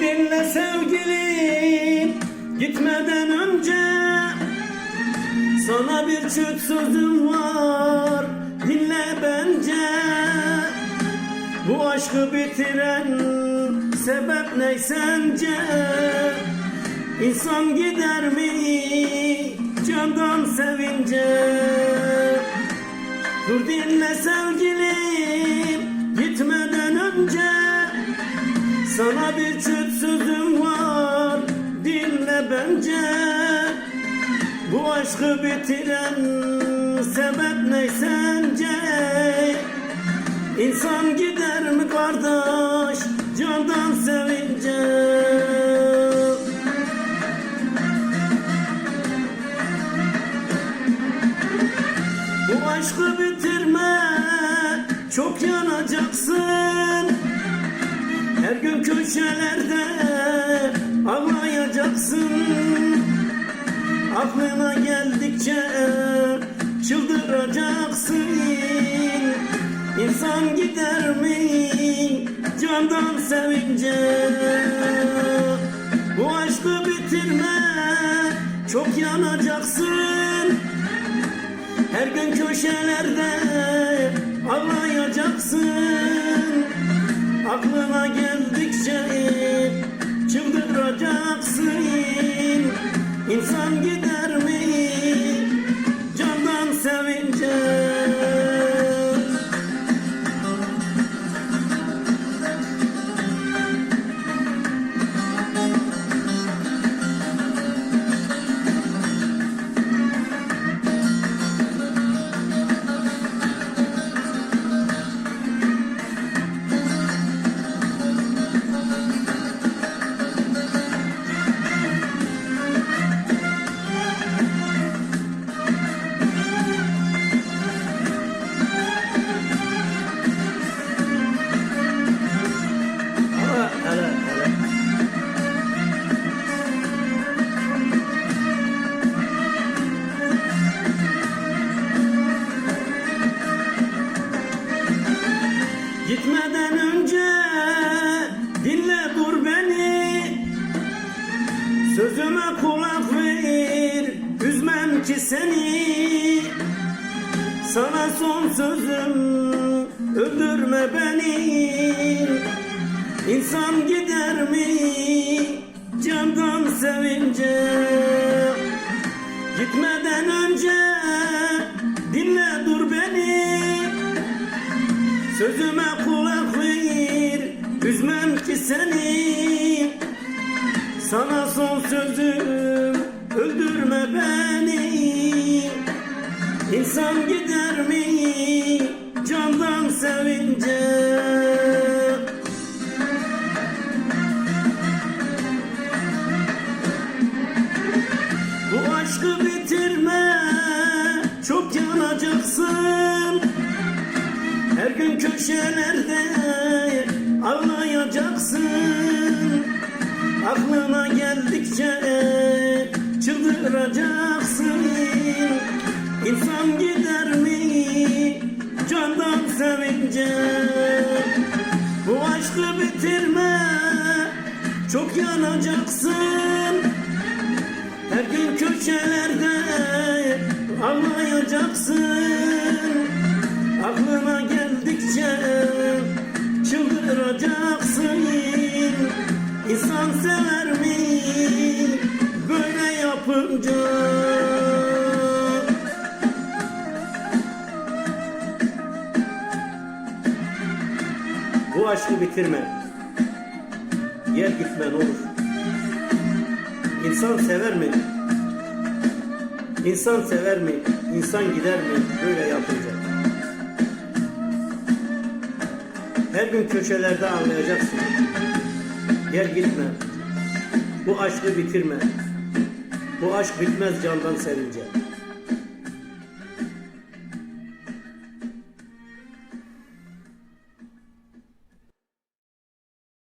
dinle sevgilim Gitmeden önce Sana bir çift sözüm var. Dinle bence Bu aşkı bitiren Sebep ne sence? İnsan gider mi Candan sevince? Dur dinle sevgilim Gitmeden önce sana bir çift sözüm var. Dinle bence. Bu aşkı bitiren sebep ne sence? İnsan gider mi kardeş candan sevince? Bu aşkı bitirme çok yanacaksın Her gün köşelerde ağlayacaksın Aklına geldikçe çıldıracaksın. İnsan gider mi candan sevince? Bu aşkı bitirme çok yanacaksın. Her gün köşelerde ağlayacaksın Aklına geldikçe çıldıracaksın İnsan gider Sözüme kulak ver Üzmem ki seni. Sana son sözüm Öldürme beni. İnsan gider mi? Candan sevince. Gitmeden önce Dinle dur beni. Sözüme kulak ver Üzmem ki seni Sana son sözüm Öldürme beni. İnsan gider mi? Candan sevince. Bu aşkı bitirme Çok yanacaksın. Her gün köşelerde ağlayacaksın Aklına geldikçe çıldıracaksın. İnsan gider mi? Candan sevince. Bu aşkı bitirme çok yanacaksın. Her gün köşelerde ağlayacaksın yapınca Bu aşkı bitirme Gel gitme ne olur İnsan sever mi? İnsan sever mi? İnsan gider mi böyle yapınca? Her gün köşelerde ağlayacaksın. Gel gitme. Bu aşkı bitirme. Bu aşk bitmez candan sevince.